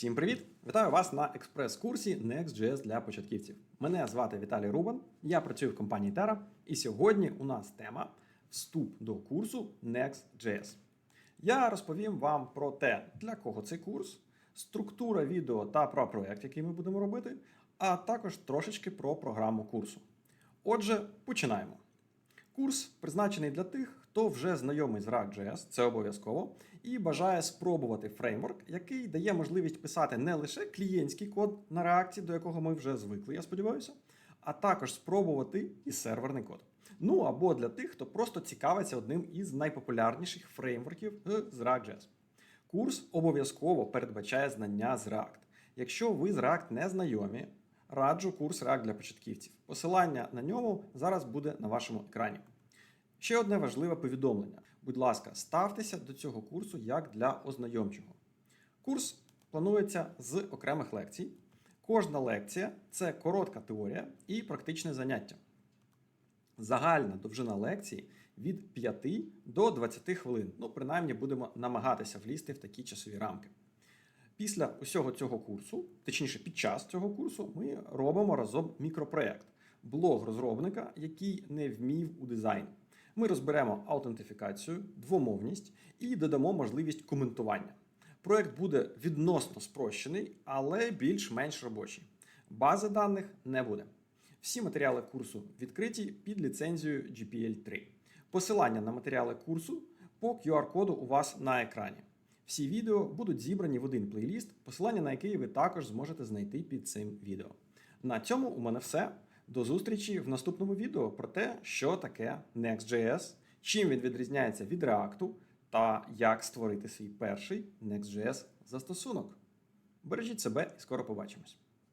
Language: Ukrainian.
Всім привіт! Вітаю вас на експрес-курсі Next.js для початківців. Мене звати Віталій Рубан, я працюю в компанії Terra, і сьогодні у нас тема вступ до курсу Next.js. Я розповім вам про те, для кого цей курс, структура відео та про проект, який ми будемо робити, а також трошечки про програму курсу. Отже, починаємо. Курс призначений для тих, хто вже знайомий з React.js, це обов'язково, і бажає спробувати фреймворк, який дає можливість писати не лише клієнтський код на React, до якого ми вже звикли, я сподіваюся, а також спробувати і серверний код. Ну або для тих, хто просто цікавиться одним із найпопулярніших фреймворків е, з React.js. Курс обов'язково передбачає знання з React. Якщо ви з React не знайомі, раджу курс React для початківців. Посилання на ньому зараз буде на вашому екрані. Ще одне важливе повідомлення. Будь ласка, ставтеся до цього курсу як для ознайомчого. Курс планується з окремих лекцій. Кожна лекція це коротка теорія і практичне заняття. Загальна довжина лекції від 5 до 20 хвилин. Ну, принаймні, будемо намагатися влізти в такі часові рамки. Після усього цього курсу, точніше, під час цього курсу, ми робимо разом мікропроєкт блог розробника, який не вмів у дизайн. Ми розберемо аутентифікацію, двомовність і додамо можливість коментування. Проект буде відносно спрощений, але більш-менш робочий. Бази даних не буде. Всі матеріали курсу відкриті під ліцензією GPL3. Посилання на матеріали курсу по QR-коду у вас на екрані. Всі відео будуть зібрані в один плейліст, посилання на який ви також зможете знайти під цим відео. На цьому у мене все. До зустрічі в наступному відео про те, що таке Next.js, чим він відрізняється від React та як створити свій перший Next.js застосунок. Бережіть себе і скоро побачимось.